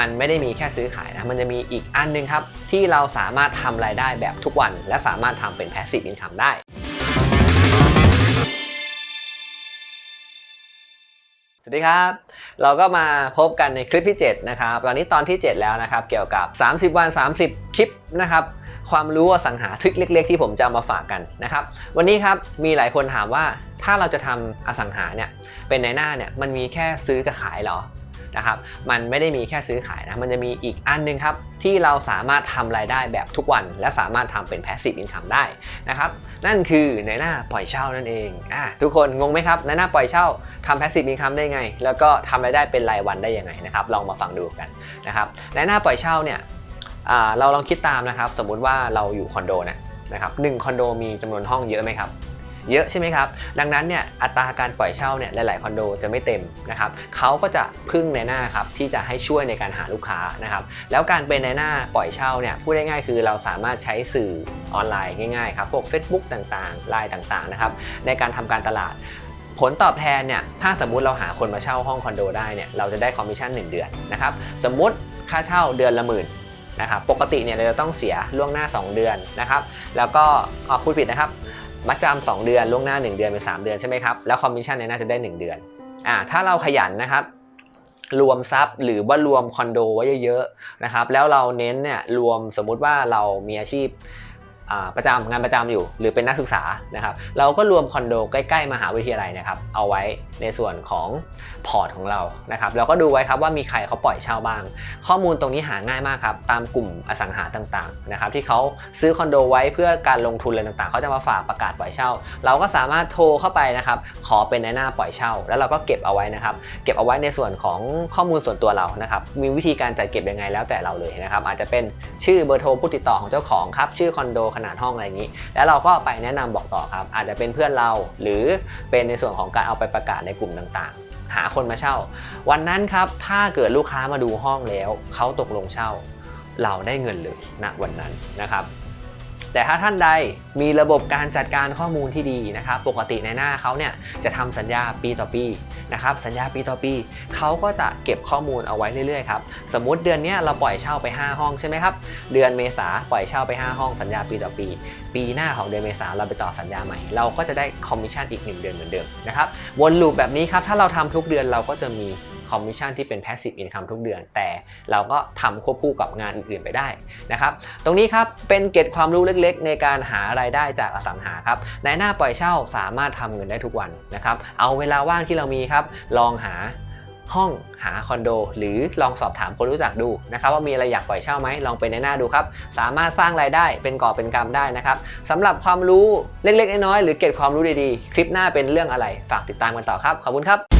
มันไม่ได้มีแค่ซื้อขายนะ มันจะมีอีกอันหนึงครับ ที่เราสามารถทำรายได้แบบทุกวัน และสามารถทำเป็น passive income ได้สวัสดีครับ เราก็มาพบกันในคลิปที่ 7 นะครับ ตอนนี้ตอนที่ 7 แล้วนะครับ เกี่ยวกับ 30 วัน 30 คลิปนะครับความรู้อสังหาทริคเล็ก ๆ ที่ผมจะมาฝากกันนะครับวันนี้ครับมีหลายคนถามว่าถ้าเราจะทำอสังหาเนี่ยเป็นในหน้าเนี่ยมันมีแค่ซื้อกับขายหรอ นะครับมันไม่ได้มีแค่ซื้อขายนะมันจะมีอีกอันหนึงครับที่เราสามารถทำรายได้แบบทุกวัน และสามารถทำเป็น passive income ได้นะครับนั่นคือในหน้าปล่อยเช่านั่นเองอ่าทุกคนงงไหมครับในหน้าปล่อยเช่าทำ passive income ได้ไง แล้วก็ทำรายได้เป็นรายวันได้ยังไงนะครับลองมาฟังดูกันนะครับในหน้าปล่อยเช่าเนี่ยเราลองคิดตามนะครับสมมุติว่าเราอยู่คอนโดนะนะครับหนึ่งคอนโดมีจำนวนห้องเยอะไหมครับ เยอะใช่ไหมครับ ดังนั้นเนี่ยอัตราการปล่อยเช่าเนี่ยหลาย ๆ คอนโดจะไม่เต็มนะครับเขาก็จะพึ่งในหน้าครับที่จะให้ช่วยในการหาลูกค้านะครับแล้วการเป็นในหน้าปล่อยเช่าเนี่ยพูดได้ง่ายคือเราสามารถใช้สื่อออนไลน์ง่าย ๆ ครับ พวก Facebook ต่างๆไลน์ต่างๆนะครับในการทำการตลาดผลตอบแทนเนี่ย ถ้าสมมุติเราหาคนมาเช่าห้องคอนโดได้เนี่ย เราจะได้คอมมิชชั่น 1 เดือนนะครับ สมมุติค่าเช่าเดือนละหมื่นนะครับ ปกติเนี่ยเราจะต้องเสียล่วงหน้า 2 เดือนนะครับ แล้วก็ออกพูดผิดนะครับ มัดจำ2เดือนล่วงหน้า 1 เดือนเป็น3เดือนใช่ไหมครับแล้วคอมมิชชั่นในหน้าจะได้ 1 เดือนอ่าถ้าเราขยันนะครับรวมทรัพย์หรือว่ารวมคอนโดไว้เยอะๆนะครับแล้วเราเน้นเนี่ยรวมสมมุติว่าเรามีอาชีพ ประจำงานประจำอยู่ หรือเป็นนักศึกษานะครับเราก็รวมคอนโดใกล้ๆมหาวิทยาลัยนะครับเอาไว้ในส่วนของพอร์ตของเรานะครับเราก็ดูไว้ครับว่ามีใครเขาปล่อยเช่าบ้าง ข้อมูลตรงนี้หาง่ายมากครับตามกลุ่มอสังหาต่างๆนะครับที่เขาซื้อคอนโดไว้เพื่อการลงทุนอะไรต่างๆเขาจะมาฝากประกาศปล่อยเช่า เราก็สามารถโทรเข้าไปนะครับขอเป็นในหน้าปล่อยเช่า แล้วเราก็เก็บเอาไว้นะครับเก็บเอาไว้ในส่วนของข้อมูลส่วนตัวเรานะครับมีวิธีการจัดเก็บยังไงแล้วแต่เราเลยนะครับอาจจะเป็นชื่อเบอร์โทรผู้ติดต่อของเจ้าของครับชื่อคอนโดขนาดห้องอะไรอย่างนี้ แล้วเราก็ไปแนะนำบอกต่อครับ อาจจะเป็นเพื่อนเราหรือเป็นในส่วนของการเอาไปประกาศในกลุ่มต่างๆ หาคนมาเช่า วันนั้นครับถ้าเกิดลูกค้ามาดูห้องแล้วเขาตกลงเช่า เราได้เงินเลยณวันนั้นนะครับ แต่ถ้าท่านใดมีระบบการจัดการข้อมูลที่ดีนะครับ ปกติในหน้าเขาเนี่ยจะทำสัญญาปีต่อปีนะครับ สัญญาปีต่อปีเขาก็จะเก็บข้อมูลเอาไว้เรื่อยๆครับ สมมุติเดือนนี้เราปล่อยเช่าไป 5 ห้องใช่ไหมครับ เดือนเมษาปล่อยเช่าไป 5 ห้องสัญญาปีต่อปี ปีหน้าของเดือนเมษาเราไปต่อสัญญาใหม่ เราก็จะได้คอมมิชชั่นอีก 1 เดือนเหมือนเดิมนะครับ วนลูปแบบนี้ครับ ถ้าเราทำทุกเดือนเราก็จะมี คอมมิชชั่นที่เป็น passive income ทุกเดือน แต่เราก็ทำควบคู่กับงานอื่นๆไปได้นะครับตรงนี้ครับเป็นเกร็ดความรู้เล็กๆ ในการหารายได้จากอสังหาครับในหน้าปล่อยเช่าสามารถทำเงินได้ทุกวันนะครับเอาเวลาว่างที่เรามีครับลองหาห้องหาคอนโด หรือลองสอบถามคนรู้จักดูนะครับว่ามีอะไรอยากปล่อยเช่าไหมลองไปในหน้าดูครับ สามารถสร้างรายได้เป็นก่อเป็นกำได้นะครับสำหรับความรู้เล็กๆ น้อยๆหรือเกร็ดความรู้ดีๆ คลิปหน้าเป็นเรื่องอะไร ฝากติดตามกันต่อครับ ขอบคุณครับ